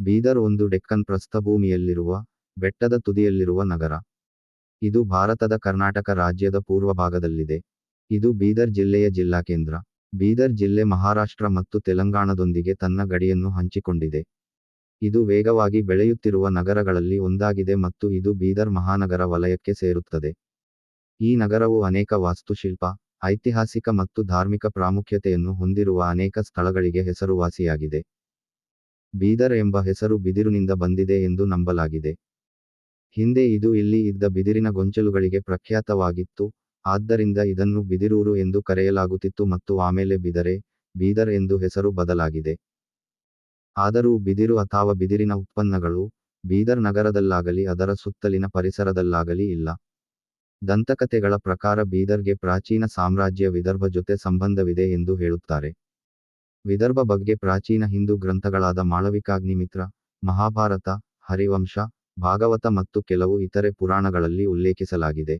ಬೀದರ್ ಒಂದು ಡೆಕ್ಕನ್ ಪ್ರಸ್ಥಭೂಮಿಯಲ್ಲಿರುವ ಬೆಟ್ಟದ ತುದಿಯಲ್ಲಿರುವ ನಗರ. ಇದು ಭಾರತದ ಕರ್ನಾಟಕ ರಾಜ್ಯದ ಪೂರ್ವ ಭಾಗದಲ್ಲಿದೆ. ಇದು ಬೀದರ್ ಜಿಲ್ಲೆಯ ಜಿಲ್ಲಾ ಕೇಂದ್ರ. ಬೀದರ್ ಜಿಲ್ಲೆ ಮಹಾರಾಷ್ಟ್ರ ಮತ್ತು ತೆಲಂಗಾಣದೊಂದಿಗೆ ತನ್ನ ಗಡಿಯನ್ನು ಹಂಚಿಕೊಂಡಿದೆ. ಇದು ವೇಗವಾಗಿ ಬೆಳೆಯುತ್ತಿರುವ ನಗರಗಳಲ್ಲಿ ಒಂದಾಗಿದೆ ಮತ್ತು ಇದು ಬೀದರ್ ಮಹಾನಗರ ವಲಯಕ್ಕೆ ಸೇರುತ್ತದೆ. ಈ ನಗರವು ಅನೇಕ ವಾಸ್ತುಶಿಲ್ಪ, ಐತಿಹಾಸಿಕ ಮತ್ತು ಧಾರ್ಮಿಕ ಪ್ರಾಮುಖ್ಯತೆಯನ್ನು ಹೊಂದಿರುವ ಅನೇಕ ಸ್ಥಳಗಳಿಗೆ ಹೆಸರುವಾಸಿಯಾಗಿದೆ. ಬೀದರ್ ಎಂಬ ಹೆಸರು ಬಿದಿರುನಿಂದ ಬಂದಿದೆ ಎಂದು ನಂಬಲಾಗಿದೆ. ಹಿಂದೆ ಇದು ಇಲ್ಲಿ ಇದ್ದ ಬಿದಿರಿನ ಗೊಂಚಲುಗಳಿಗೆ ಪ್ರಖ್ಯಾತವಾಗಿತ್ತು. ಆದ್ದರಿಂದ ಇದನ್ನು ಬಿದಿರೂರು ಎಂದು ಕರೆಯಲಾಗುತ್ತಿತ್ತು ಮತ್ತು ಆಮೇಲೆ ಬಿದರೆ, ಬೀದರ್ ಎಂದು ಹೆಸರು ಬದಲಾಗಿದೆ. ಆದರೂ ಬಿದಿರು ಅಥವಾ ಬಿದಿರಿನ ಉತ್ಪನ್ನಗಳು ಬೀದರ್ ನಗರದಲ್ಲಾಗಲಿ ಅದರ ಸುತ್ತಲಿನ ಪರಿಸರದಲ್ಲಾಗಲಿ ಇಲ್ಲ. ದಂತಕಥೆಗಳ ಪ್ರಕಾರ ಬೀದರ್ಗೆ ಪ್ರಾಚೀನ ಸಾಮ್ರಾಜ್ಯ ವಿದರ್ಭ ಜೊತೆ ಸಂಬಂಧವಿದೆ ಎಂದು ಹೇಳುತ್ತಾರೆ. ವಿದರ್ಭ ಬಗ್ಗೆ ಪ್ರಾಚೀನ ಹಿಂದೂ ಗ್ರಂಥಗಳಾದ ಮಾಳವಿಕಾಗ್ನಿಮಿತ್ರ ಮಹಾಭಾರತ, ಹರಿವಂಶ, ಭಾಗವತ ಮತ್ತು ಕೆಲವು ಇತರೆ ಪುರಾಣಗಳಲ್ಲಿ ಉಲ್ಲೇಖಿಸಲಾಗಿದೆ.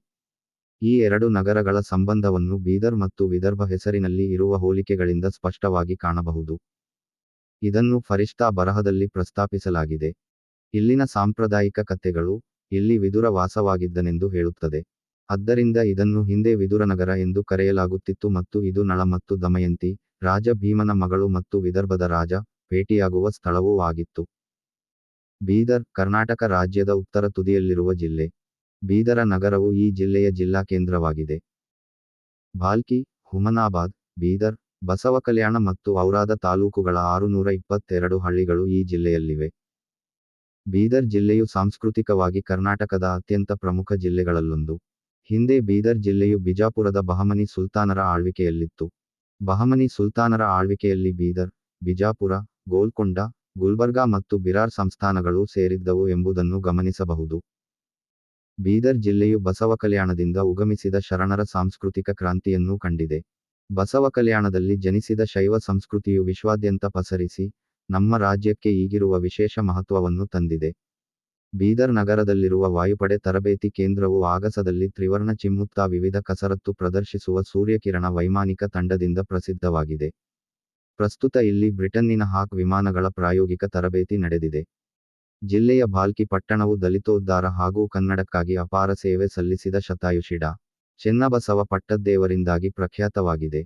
ಈ ಎರಡು ನಗರಗಳ ಸಂಬಂಧವನ್ನು ಬೀದರ್ ಮತ್ತು ವಿದರ್ಭ ಹೆಸರಿನಲ್ಲಿ ಇರುವ ಹೋಲಿಕೆಗಳಿಂದ ಸ್ಪಷ್ಟವಾಗಿ ಕಾಣಬಹುದು. ಇದನ್ನು ಫರಿಷ್ಠಾ ಬರಹದಲ್ಲಿ ಪ್ರಸ್ತಾಪಿಸಲಾಗಿದೆ. ಇಲ್ಲಿನ ಸಾಂಪ್ರದಾಯಿಕ ಕಥೆಗಳು ಇಲ್ಲಿ ವಿದುರ ವಾಸವಾಗಿದ್ದನೆಂದು ಹೇಳುತ್ತದೆ. ಆದ್ದರಿಂದ ಇದನ್ನು ಹಿಂದೆ ವಿದುರನಗರ ಎಂದು ಕರೆಯಲಾಗುತ್ತಿತ್ತು ಮತ್ತು ಇದು ನಳ ಮತ್ತು ದಮಯಂತಿ ರಾಜ ಭೀಮನ ಮಗಳು ಮತ್ತು ವಿದರ್ಭದ ರಾಜ ಭೇಟಿಯಾಗುವ ಸ್ಥಳವೂ ಆಗಿತ್ತು. ಬೀದರ್, ಕರ್ನಾಟಕ ರಾಜ್ಯದ ಉತ್ತರ ತುದಿಯಲ್ಲಿರುವ ಜಿಲ್ಲೆ. ಬೀದರ ನಗರವು ಈ ಜಿಲ್ಲೆಯ ಜಿಲ್ಲಾ ಕೇಂದ್ರವಾಗಿದೆ. ಭಾಲ್ಕಿ ಹುಮನಾಬಾದ್, ಬೀದರ್ ಬಸವಕಲ್ಯಾಣ ಮತ್ತು ಔರಾದ ತಾಲೂಕುಗಳ ಆರುನೂರ ಇಪ್ಪತ್ತೆರಡು ಹಳ್ಳಿಗಳು ಈ ಜಿಲ್ಲೆಯಲ್ಲಿವೆ. ಬೀದರ್ ಜಿಲ್ಲೆಯು ಸಾಂಸ್ಕೃತಿಕವಾಗಿ ಕರ್ನಾಟಕದ ಅತ್ಯಂತ ಪ್ರಮುಖ ಜಿಲ್ಲೆಗಳಲ್ಲೊಂದು. ಹಿಂದೆ ಬೀದರ್ ಜಿಲ್ಲೆಯು ಬಿಜಾಪುರದ ಬಹಮನಿ ಸುಲ್ತಾನರ ಆಳ್ವಿಕೆಯಲ್ಲಿತ್ತು. ಬಹಮನಿ ಸುಲ್ತಾನರ ಆಳ್ವಿಕೆಯಲ್ಲಿ ಬೀದರ್, ಬಿಜಾಪುರ, ಗೋಲ್ಕೊಂಡ, ಗುಲ್ಬರ್ಗಾ ಮತ್ತು ಬಿರಾರ್ ಸಂಸ್ಥಾನಗಳು ಸೇರಿದ್ದವು ಎಂಬುದನ್ನು ಗಮನಿಸಬಹುದು. ಬೀದರ್ ಜಿಲ್ಲೆಯು ಬಸವ ಕಲ್ಯಾಣದಿಂದ ಉಗಮಿಸಿದ ಶರಣರ ಸಾಂಸ್ಕೃತಿಕ ಕ್ರಾಂತಿಯನ್ನೂ ಕಂಡಿದೆ. ಬಸವ ಕಲ್ಯಾಣದಲ್ಲಿ ಜನಿಸಿದ ಶೈವ ಸಂಸ್ಕೃತಿಯು ವಿಶ್ವಾದ್ಯಂತ ಪಸರಿಸಿ ನಮ್ಮ ರಾಜ್ಯಕ್ಕೆ ಈಗಿರುವ ವಿಶೇಷ ಮಹತ್ವವನ್ನು ತಂದಿದೆ. ಬೀದರ್ ನಗರದಲ್ಲಿರುವ ವಾಯುಪಡೆ ತರಬೇತಿ ಕೇಂದ್ರವು ಆಗಸದಲ್ಲಿ ತ್ರಿವರ್ಣ ಚಿಮ್ಮುತ್ತಾ ವಿವಿಧ ಕಸರತ್ತು ಪ್ರದರ್ಶಿಸುವ ಸೂರ್ಯಕಿರಣ ವೈಮಾನಿಕ ತಂಡದಿಂದ ಪ್ರಸಿದ್ಧವಾಗಿದೆ. ಪ್ರಸ್ತುತ ಇಲ್ಲಿ ಬ್ರಿಟನ್ನಿನ ಹಾಕ್ ವಿಮಾನಗಳ ಪ್ರಾಯೋಗಿಕ ತರಬೇತಿ ನಡೆದಿದೆ. ಜಿಲ್ಲೆಯ ಬಾಲ್ಕಿ ಪಟ್ಟಣವು ದಲಿತೋದ್ಧಾರ ಹಾಗೂ ಕನ್ನಡಕ್ಕಾಗಿ ಅಪಾರ ಸೇವೆ ಸಲ್ಲಿಸಿದ ಶತಾಯುಷಿಡ ಚೆನ್ನಬಸವ ಪಟ್ಟದ್ದೇವರಿಂದಾಗಿ ಪ್ರಖ್ಯಾತವಾಗಿದೆ.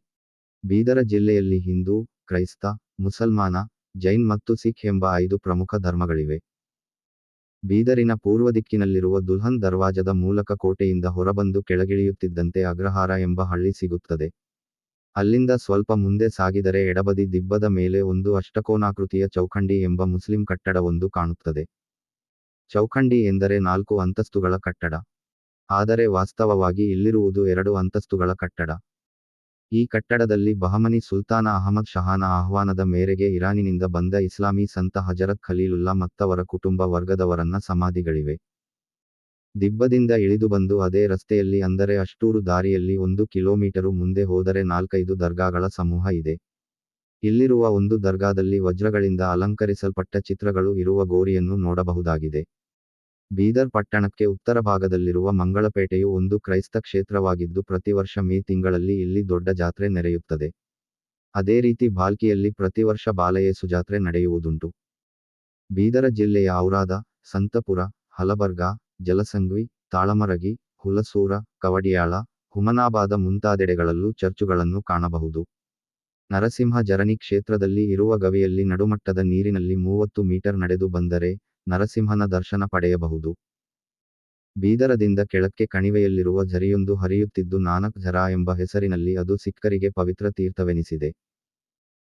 ಬೀದರ ಜಿಲ್ಲೆಯಲ್ಲಿ ಹಿಂದೂ, ಕ್ರೈಸ್ತ, ಮುಸಲ್ಮಾನ, ಜೈನ್ ಮತ್ತು ಸಿಖ್ ಎಂಬ ಐದು ಪ್ರಮುಖ ಧರ್ಮಗಳಿವೆ. ಬೀದರಿನ ಪೂರ್ವ ದಿಕ್ಕಿನಲ್ಲಿರುವ ದುಲ್ಹನ್ ದರ್ವಾಜದ ಮೂಲಕ ಕೋಟೆಯಿಂದ ಹೊರಬಂದು ಕೆಳಗಿಳಿಯುತ್ತಿದ್ದಂತೆ ಅಗ್ರಹಾರ ಎಂಬ ಹಳ್ಳಿ ಸಿಗುತ್ತದೆ. ಅಲ್ಲಿಂದ ಸ್ವಲ್ಪ ಮುಂದೆ ಸಾಗಿದರೆ ಎಡಬದಿ ದಿಬ್ಬದ ಮೇಲೆ ಒಂದು ಅಷ್ಟಕೋನಾಕೃತಿಯ ಚೌಖಂಡಿ ಎಂಬ ಮುಸ್ಲಿಂ ಕಟ್ಟಡವೊಂದು ಕಾಣುತ್ತದೆ. ಚೌಖಂಡಿ ಎಂದರೆ ನಾಲ್ಕು ಅಂತಸ್ತುಗಳ ಕಟ್ಟಡ. ಆದರೆ ವಾಸ್ತವವಾಗಿ ಇಲ್ಲಿರುವುದು ಎರಡು ಅಂತಸ್ತುಗಳ ಕಟ್ಟಡ. ಈ ಕಟ್ಟಡದಲ್ಲಿ ಬಹಮನಿ ಸುಲ್ತಾನ ಅಹಮದ್ ಶಹಾನ ಆಹ್ವಾನದ ಮೇರೆಗೆ ಇರಾನಿನಿಂದ ಬಂದ ಇಸ್ಲಾಮಿ ಸಂತ ಹಜರತ್ ಖಲೀಲುಲ್ಲಾ ಮತ್ತವರ ಕುಟುಂಬ ವರ್ಗದವರನ್ನ ಸಮಾಧಿಗಳಿವೆ. ದಿಬ್ಬದಿಂದ ಇಳಿದು ಬಂದು ಅದೇ ರಸ್ತೆಯಲ್ಲಿ ಅಂದರೆ ಅಷ್ಟೂರು ದಾರಿಯಲ್ಲಿ ಒಂದು ಕಿಲೋಮೀಟರು ಮುಂದೆ ಹೋದರೆ ನಾಲ್ಕೈದು ದರ್ಗಾಗಳ ಸಮೂಹ ಇದೆ. ಇಲ್ಲಿರುವ ಒಂದು ದರ್ಗಾದಲ್ಲಿ ವಜ್ರಗಳಿಂದ ಅಲಂಕರಿಸಲ್ಪಟ್ಟ ಚಿತ್ರಗಳು ಇರುವ ಗೋರಿಯನ್ನು ನೋಡಬಹುದಾಗಿದೆ. ಬೀದರ್ ಪಟ್ಟಣಕ್ಕೆ ಉತ್ತರ ಭಾಗದಲ್ಲಿರುವ ಮಂಗಳಪೇಟೆಯು ಒಂದು ಕ್ರೈಸ್ತ ಕ್ಷೇತ್ರವಾಗಿದ್ದು ಪ್ರತಿವರ್ಷ ಮೇ ತಿಂಗಳಲ್ಲಿ ಇಲ್ಲಿ ದೊಡ್ಡ ಜಾತ್ರೆ ನೆರೆಯುತ್ತದೆ. ಅದೇ ರೀತಿ ಭಾಲ್ಕಿಯಲ್ಲಿ ಪ್ರತಿವರ್ಷ ಬಾಲಯೇಸು ಜಾತ್ರೆ ನಡೆಯುವುದುಂಟು. ಬೀದರ ಜಿಲ್ಲೆಯ ಔರಾದ, ಸಂತಪುರ, ಹಲಬರ್ಗಾ, ಜಲಸಂಗ್ವಿ, ತಾಳಮರಗಿ, ಹುಲಸೂರ, ಕವಡಿಯಾಳ, ಹುಮನಾಬಾದ ಮುಂತಾದೆಡೆಗಳಲ್ಲೂ ಚರ್ಚುಗಳನ್ನು ಕಾಣಬಹುದು. ನರಸಿಂಹ ಜರನಿ ಕ್ಷೇತ್ರದಲ್ಲಿ ಇರುವ ಗವಿಯಲ್ಲಿ ನಡುಮಟ್ಟದ ನೀರಿನಲ್ಲಿ ಮೂವತ್ತು ಮೀಟರ್ ನಡೆದು ಬಂದರೆ ನರಸಿಂಹನ ದರ್ಶನ ಪಡೆಯಬಹುದು. ಬೀದರದಿಂದ ಕೆಳಕ್ಕೆ ಕಣಿವೆಯಲ್ಲಿರುವ ಝರಿಯೊಂದು ಹರಿಯುತ್ತಿದ್ದು ನಾನಕ್ ಝರಾ ಎಂಬ ಹೆಸರಿನಲ್ಲಿ ಅದು ಸಿಖ್ಖರಿಗೆ ಪವಿತ್ರ ತೀರ್ಥವೆನಿಸಿದೆ.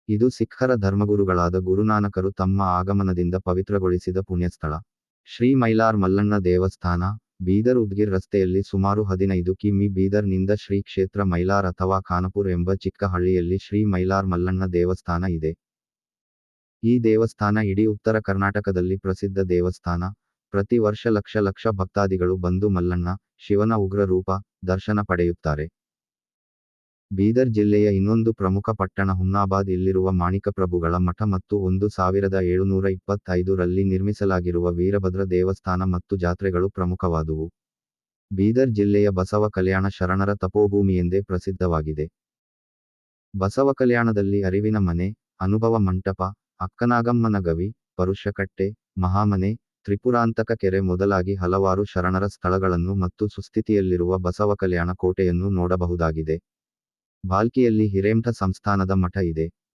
ಇದು ಸಿಖ್ಖರ ಧರ್ಮಗುರುಗಳಾದ ಗುರುನಾನಕರು ತಮ್ಮ ಆಗಮನದಿಂದ ಪವಿತ್ರಗೊಳಿಸಿದ ಪುಣ್ಯಸ್ಥಳ. ಶ್ರೀ ಮೈಲಾರ್ ಮಲ್ಲಣ್ಣ ದೇವಸ್ಥಾನ, ಬೀದರ್ ಉದ್ಗಿರ್ ರಸ್ತೆಯಲ್ಲಿ ಸುಮಾರು ಹದಿನೈದು ಕಿಮಿ ಬೀದರ್ನಿಂದ ಶ್ರೀ ಕ್ಷೇತ್ರ ಮೈಲಾರ್ ಅಥವಾ ಖಾನಪುರ್ ಎಂಬ ಚಿಕ್ಕ ಹಳ್ಳಿಯಲ್ಲಿ ಶ್ರೀ ಮೈಲಾರ್ ಮಲ್ಲಣ್ಣ ದೇವಸ್ಥಾನ ಇದೆ. ಈ ದೇವಸ್ಥಾನ ಇಡೀ ಉತ್ತರ ಕರ್ನಾಟಕದಲ್ಲಿ ಪ್ರಸಿದ್ಧ ದೇವಸ್ಥಾನ. ಪ್ರತಿ ವರ್ಷ ಲಕ್ಷ ಲಕ್ಷ ಭಕ್ತಾದಿಗಳು ಬಂದು ಮಲ್ಲಣ್ಣ, ಶಿವನ ಉಗ್ರ ರೂಪ ದರ್ಶನ ಪಡೆಯುತ್ತಾರೆ. ಬೀದರ್ ಜಿಲ್ಲೆಯ ಇನ್ನೊಂದು ಪ್ರಮುಖ ಪಟ್ಟಣ ಹುಮ್ನಾಬಾದ್ ಇಲ್ಲಿರುವ ಮಾಣಿಕಪ್ರಭುಗಳ ಮಠ ಮತ್ತು ಒಂದು ಸಾವಿರದ ಏಳುನೂರ ಇಪ್ಪತ್ತೈದರಲ್ಲಿ ನಿರ್ಮಿಸಲಾಗಿರುವ ವೀರಭದ್ರ ದೇವಸ್ಥಾನ ಮತ್ತು ಜಾತ್ರೆಗಳು ಪ್ರಮುಖವಾದುವು. ಬೀದರ್ ಜಿಲ್ಲೆಯ ಬಸವ ಕಲ್ಯಾಣ ಶರಣರ ತಪೋಭೂಮಿ ಎಂದೇ ಪ್ರಸಿದ್ಧವಾಗಿದೆ. ಬಸವ ಕಲ್ಯಾಣದಲ್ಲಿ ಅರಿವಿನ ಮನೆ, ಅನುಭವ ಮಂಟಪ ಅಕ್ಕನಾಗಮ್ಮನ ಗವಿ ಪರುಷಕಟ್ಟೆ, ಮಹಾಮನೆ, ತ್ರಿಪುರಾಂತಕ ಕೆರೆ ಮೊದಲಾಗಿ ಹಲವಾರು ಶರಣರ ಸ್ಥಳಗಳನ್ನು ಮತ್ತು ಸುಸ್ಥಿತಿಯಲ್ಲಿರುವ ಬಸವಕಲ್ಯಾಣ ಕೋಟೆಯನ್ನು ನೋಡಬಹುದಾಗಿದೆ. ಬಾಲ್ಕಿಯಲ್ಲಿ ಹಿರೇಮಠ ಸಂಸ್ಥಾನದ ಮಠ ಇದೆ.